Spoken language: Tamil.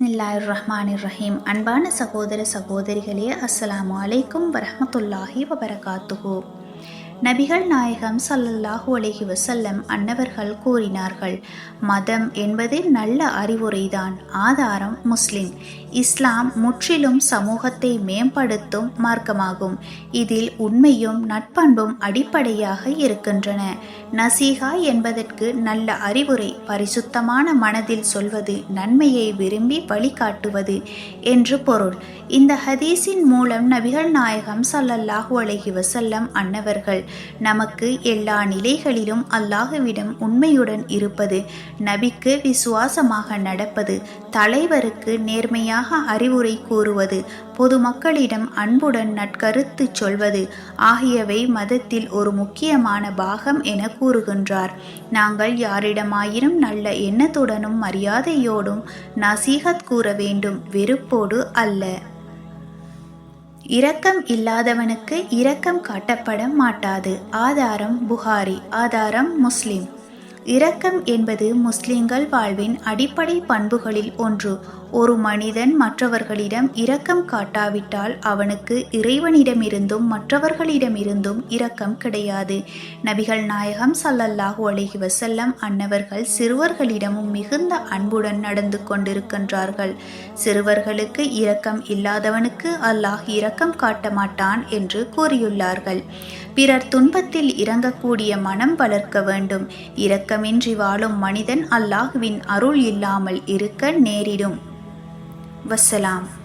பிஸ்மில்லாஹிர் ரஹ்மானிர் ரஹீம் அன்பான சகோதர சகோதரிகளே அஸ்ஸலாமு அலைக்கும் வரமத்துல்லாஹி வபரகாத்துஹு. நபிகள் நாயகம் சல்லல்லாஹு அலஹி வசல்லம் அன்னவர்கள் கூறினார்கள் மதம் என்பது நல்ல அறிவுரைதான். ஆதாரம் முஸ்லிம். இஸ்லாம் முற்றிலும் சமூகத்தை மேம்படுத்தும் மார்க்கமாகும். இதில் உண்மையும் நட்பண்பும் அடிப்படையாக இருக்கின்றன. நசீகா என்பதற்கு நல்ல அறிவுரை பரிசுத்தமான மனதில் சொல்வது நன்மையை விரும்பி வழிகாட்டுவது என்று பொருள். இந்த ஹதீஸின் மூலம் நபிகள் நாயகம் சல்லல்லாஹு அலஹி வசல்லம் அன்னவர்கள் நமக்கு எல்லா நிலைகளிலும் அல்லாஹுவிடம் உண்மையுடன் இருப்பது நபிக்கு விசுவாசமாக நடப்பது தலைவருக்கு நேர்மையாக அறிவுரை கூறுவது பொதுமக்களிடம் அன்புடன் நட்கருத்து சொல்வது ஆகியவை மதத்தில் ஒரு முக்கியமான பாகம் என கூறுகின்றார். நாங்கள் யாரிடமாயினும் நல்ல எண்ணத்துடனும் மரியாதையோடும் நசீகத் கூற வேண்டும் வெறுப்போடு அல்ல. இரக்கம் இல்லாதவனுக்கு இரக்கம் காட்டப்பட மாட்டாது. ஆதாரம் புகாரி. ஆதாரம் முஸ்லிம். இரக்கம் என்பது முஸ்லிம்கள் வாழ்வின் அடிப்படை பண்புகளில் ஒன்று. ஒரு மனிதன் மற்றவர்களிடம் இரக்கம் காட்டாவிட்டால் அவனுக்கு இறைவனிடமிருந்தும் மற்றவர்களிடமிருந்தும் இரக்கம் கிடையாது. நபிகள் நாயகம் சல்லல்லாஹு அலஹி வசல்லம் அன்னவர்கள் சிறுவர்களிடமும் மிகுந்த அன்புடன் நடந்து கொண்டிருக்கின்றார்கள். சிறுவர்களுக்கு இரக்கம் இல்லாதவனுக்கு அல்லாஹ் இரக்கம் காட்ட மாட்டான் என்று கூறியுள்ளார்கள். பிறர் துன்பத்தில் இறங்கக்கூடிய மனம் வளர்க்க வேண்டும். இரக்கமின்றி வாழும் மனிதன் அல்லாஹுவின் அருள் இல்லாமல் இருக்க நேரிடும். വസ്സലാം.